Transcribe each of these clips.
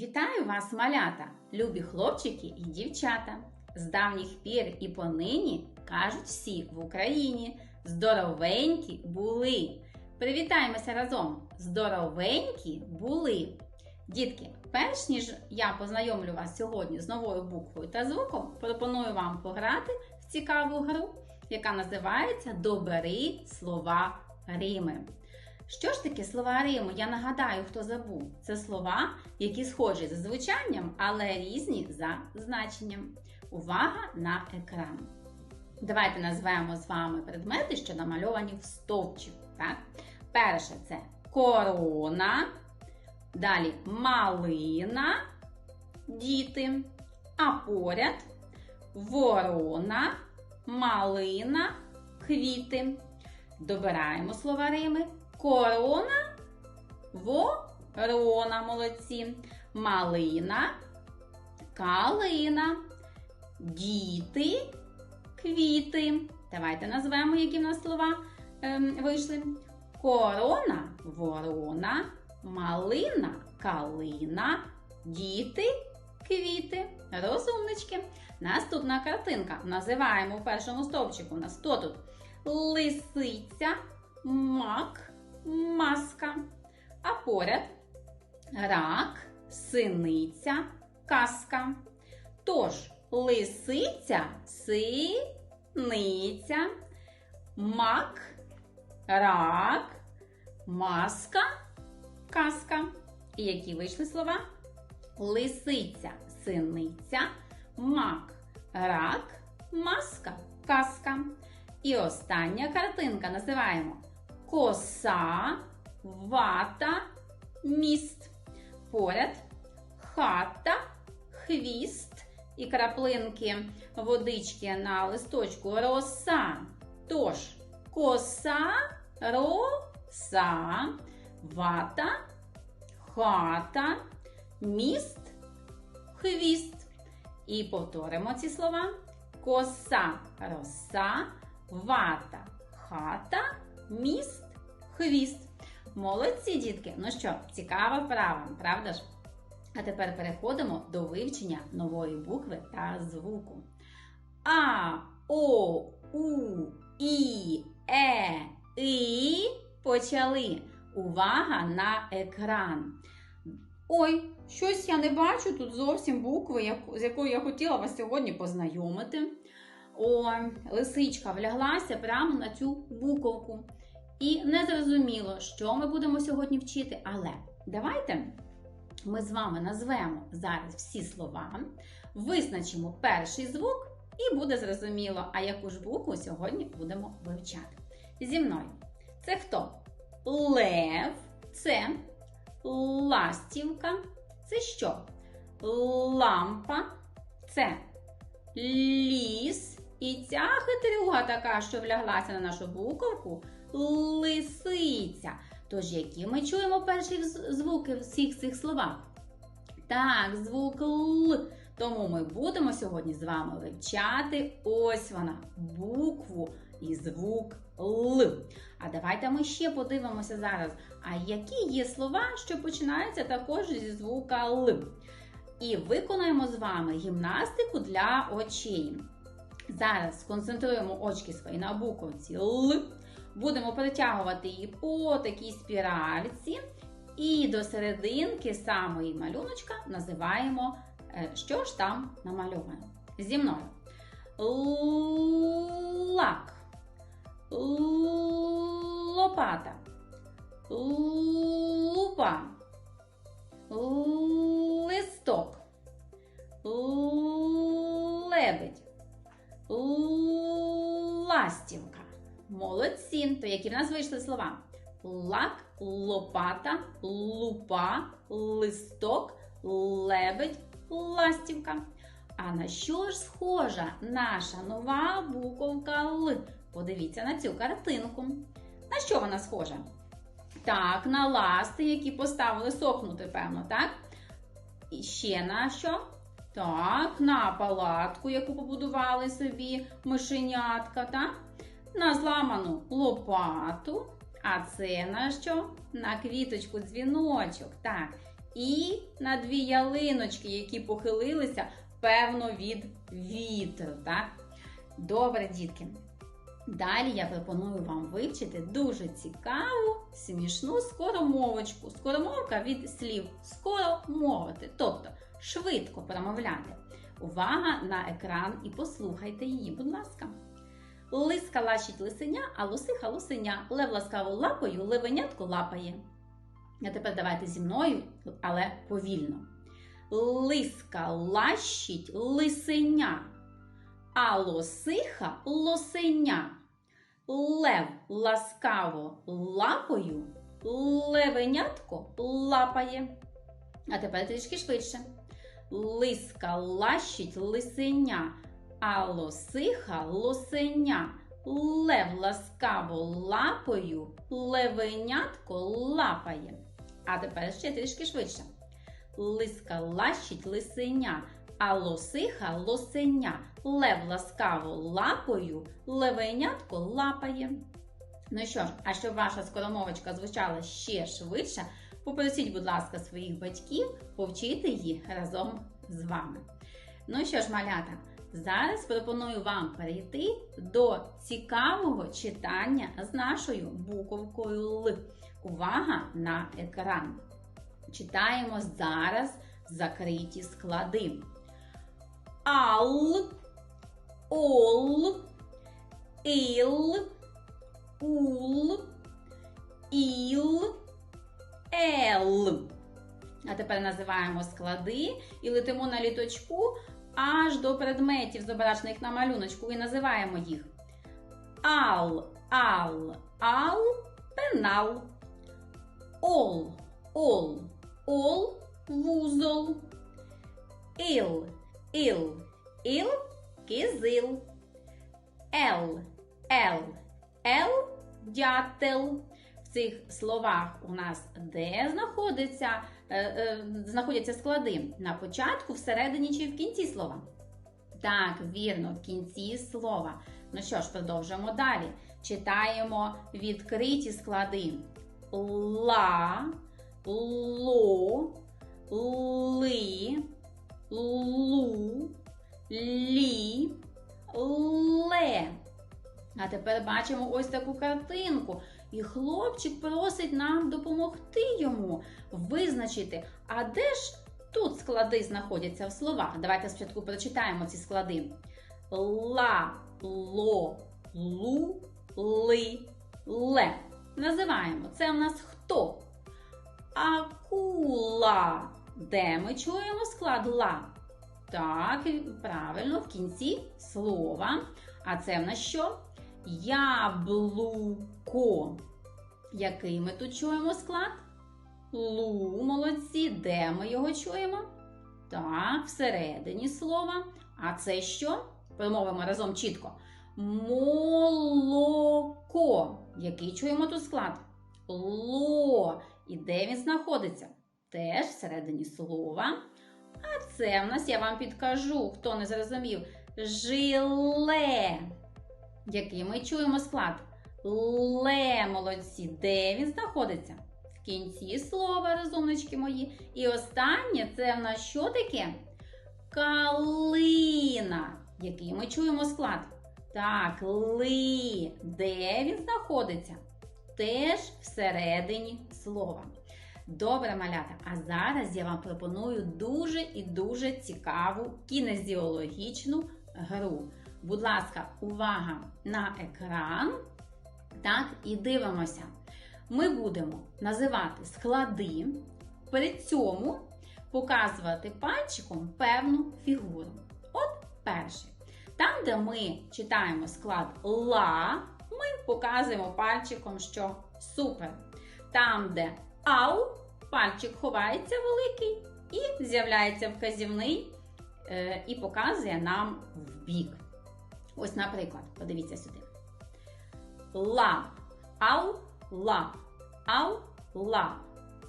Вітаю вас, малята, любі хлопчики і дівчата. З давніх пір і понині кажуть всі в Україні здоровенькі були. Привітаємося разом! Здоровенькі були. Дітки, перш ніж я познайомлю вас сьогодні з новою буквою та звуком, пропоную вам пограти в цікаву гру, яка називається Добери слова Рими. Що ж таке слова Риму? Я нагадаю, хто забув. Це слова, які схожі за звучанням, але різні за значенням. Увага на екран. Давайте назвемо з вами предмети, що намальовані в стовпчику. Так? Перше це корона, далі малина, діти, а поряд ворона, малина, квіти. Добираємо слова Рими. Корона, ворона, молодці. Малина, калина, діти, квіти. Давайте назвемо, які в нас слова ем, вийшли. Корона, ворона, малина, калина, діти, квіти. Розумнички. Наступна картинка. Називаємо в першому стовпчику. У нас хто тут? Лисиця, мак, маска. А поряд рак, синиця, казка. Тож, лисиця, синиця, мак, рак, маска, казка. І які вийшли слова? Лисиця, синиця, мак, рак, маска, казка. І остання картинка називаємо коса, вата, міст. Поряд хата, хвіст і краплинки водички на листочку роса. Тож, коса, роса, вата, хата, міст, хвіст. І повторимо ці слова. Коса, роса, вата, хата, міст, хвіст. Молодці, дітки! Ну що, цікава вправа, правда ж? А тепер переходимо до вивчення нової букви та звуку. А, О, У, І, Е, І. Почали. Увага на екран. Ой, щось я не бачу тут зовсім букви, з якою я хотіла вас сьогодні познайомити. О, лисичка вляглася прямо на цю буковку. І не зрозуміло, що ми будемо сьогодні вчити, але давайте ми з вами назвемо зараз всі слова, визначимо перший звук, і буде зрозуміло, а яку ж букву сьогодні будемо вивчати. Зі мною. Це хто? Лев, це ластівка. Це що? Лампа, це ліс. І ця хитрюга така, що вляглася на нашу буковку, лисиця. Тож, які ми чуємо перші звуки всіх цих словах? Так, звук Л. Тому ми будемо сьогодні з вами вивчати ось вона, букву і звук Л. А давайте ми ще подивимося зараз, а які є слова, що починаються також зі звука Л. І виконаємо з вами гімнастику для очей. Зараз сконцентруємо очки свої на буковці Л. Будемо перетягувати її по такій спіральці. І до серединки самої малюночка називаємо, що ж там намальовано. Зі мною. Лак. Лопата. Лупа. Листок. Молодці. То які в нас вийшли слова? Лак, лопата, лупа, листок, лебедь, ластівка. А на що ж схожа наша нова буковка Л? Подивіться на цю картинку. На що вона схожа? Так, на ласти, які поставили сохнути, певно, так? І ще на що? Так, на палатку, яку побудували собі мишенятка, так? На зламану лопату. А це на що? На квіточку дзвіночок. Так. і на дві ялиночки, які похилилися, певно, від вітру. Так? Добре, дітки. Далі я пропоную вам вивчити дуже цікаву, смішну скоромовочку. Скоромовка від слів скоро мовити, тобто швидко промовляти. Увага на екран і послухайте її, будь ласка. Лиска лащить лисеня, а лосиха лосеня. Лев ласкаво лапою, левенятко лапає. А тепер давайте зі мною, але повільно. Лиска лащить лисеня, а лосиха лосеня. Лев ласкаво лапою, левенятко лапає. А тепер трішки швидше. Лиска лащить лисеня, а лосиха лосеня. Лев ласкаво лапою, левенятко лапає. А тепер ще трішки швидше. Лиска лащить лисеня, а лосиха лосеня. Лев ласкаво лапою, левенятко лапає. Ну що ж, а щоб ваша скоромовочка звучала ще швидше, попросіть, будь ласка, своїх батьків повчити її разом з вами. Ну що ж, малята, зараз пропоную вам перейти до цікавого читання з нашою буковкою Л. Увага на екран. Читаємо зараз закриті склади. Ал, ол, ил, ул, іл, ел. А тепер називаємо склади і летимо на літочку аж до предметів, зображених на малюночку, і називаємо їх. Ал, ал, ал, пенал, ол, ол, ол, вузол, ил, ил, ил, кизил, ел, ел, ел, дятел. В цих словах у нас де знаходиться, знаходяться склади? На початку, всередині чи в кінці слова? Так, вірно, в кінці слова. Ну що ж, продовжуємо далі. Читаємо відкриті склади. Ла, ло, ли, лу, лі, ле. А тепер бачимо ось таку картинку. І хлопчик просить нам допомогти йому визначити, а де ж тут склади знаходяться в словах. Давайте спочатку прочитаємо ці склади. Ла, ло, лу, ли, ле. Називаємо. Це в нас хто? Акула. Де ми чуємо склад ла? Так, правильно, в кінці слова. А це в нас що? Яблуко. Який ми тут чуємо склад? Лу, молодці. Де ми його чуємо? Так, всередині слова. А це що? Промовимо разом чітко. Молоко. Який чуємо тут склад? Ло. І де він знаходиться? Теж всередині слова. А це в нас, я вам підкажу, хто не зрозумів, жиле. Який ми чуємо склад? Ле, молодці. Де він знаходиться? В кінці слова, розумнички мої. І останнє це в нас що таке? Калина. Який ми чуємо склад? Так, ли. Де він знаходиться? Теж всередині слова. Добре, малята. А зараз я вам пропоную дуже і дуже цікаву кінезіологічну гру. Будь ласка, увага на екран. Так, і дивимося. Ми будемо називати склади, при цьому показувати пальчиком певну фігуру. От перший. Там, де ми читаємо склад ла, ми показуємо пальчиком, що супер. Там, де ау, пальчик ховається великий і з'являється вказівний е, і показує нам в бік. Ось, наприклад, подивіться сюди. Ла, ау, ла, ау, ла,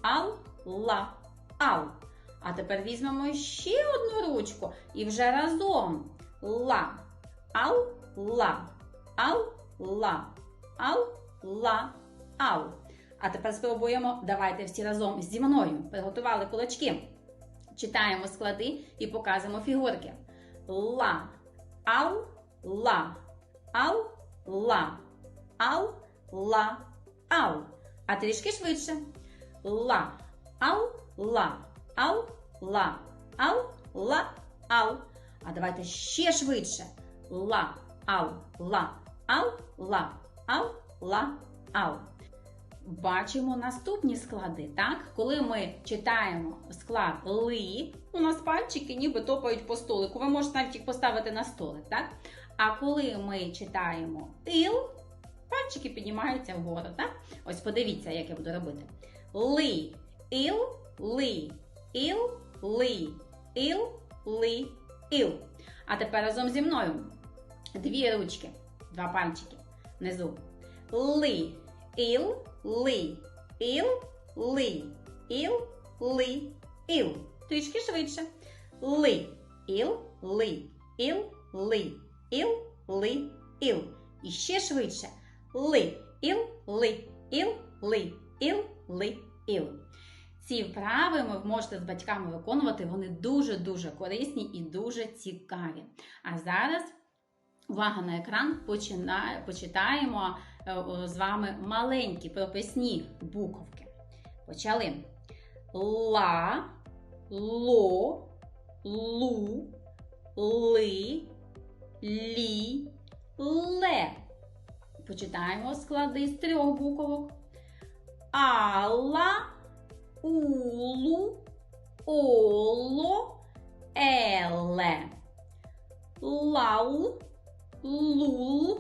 ау, ла, ау. А тепер візьмемо ще одну ручку і вже разом. Ла, ау, ла, ау, ла, ау, ла, ау. А тепер спробуємо. Давайте всі разом зі мною. Приготували кулачки. Читаємо склади і показуємо фігурки. Ла, ал, ла, ал, ла, ал, ла, ал. А трішки швидше. Ла, ал, ла, ал, ла, ал, ла, ал. А давайте ще швидше. Ла, ал, ла, ал, ла, ал, ла, ал. Бачимо наступні склади, так? Коли ми читаємо склад ли, у нас пальчики ніби топають по столику. Ви можете навіть їх поставити на столик, так? А коли ми читаємо ил, пальчики піднімаються вгору, так? Ось подивіться, як я буду робити. Ли, ил, ли, ил, ли, ил, ли, ил. А тепер разом зі мною. Дві ручки, два пальчики внизу. Ли, ил, ли, ил, ли, ил, ли, ил. Трішки швидше. Ли, ил, ли, ил, ли, ил, ли, ил. І ще швидше. Ли, ил, ли, ил, ли, ил, ли, ил. Ці вправи ви можете з батьками виконувати, вони дуже-дуже корисні і дуже цікаві. А зараз увага на екран, почитаємо е, з вами маленькі прописні буковки. Почали. Ла, ло, лу, ли, лі, ле. Почитаємо склади з трьох буквок. Алла, улу, оло, еле. Лал, лул,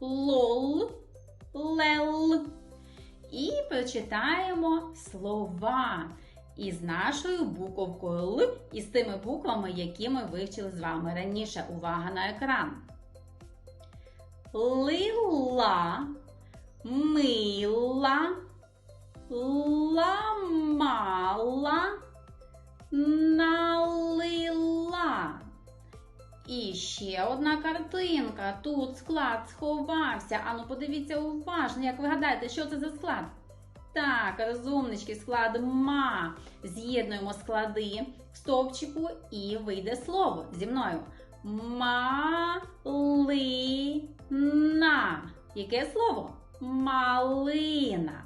лол, лел. І прочитаємо слова із нашою буковкою Л і з тими буквами, які ми вивчили з вами раніше. Увага на екран. Лила, мила, ламала, налила. І ще одна картинка. Тут склад сховався. Ану, подивіться уважно, як ви гадаєте, що це за склад? Так, розумнички, склад ма. З'єднуємо склади в стовпчику і вийде слово зі мною. Малина. Яке слово? Малина.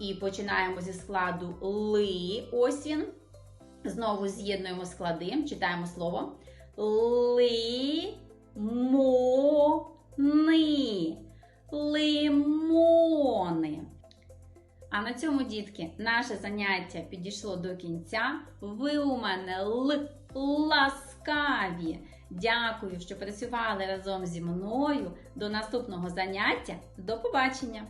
І починаємо зі складу ли. Ось він. Знову з'єднуємо склади, читаємо слово. Лимони. Лимони. А на цьому, дітки, наше заняття підійшло до кінця. Ви у мене л ласкаві. Дякую, що працювали разом зі мною. До наступного заняття. До побачення!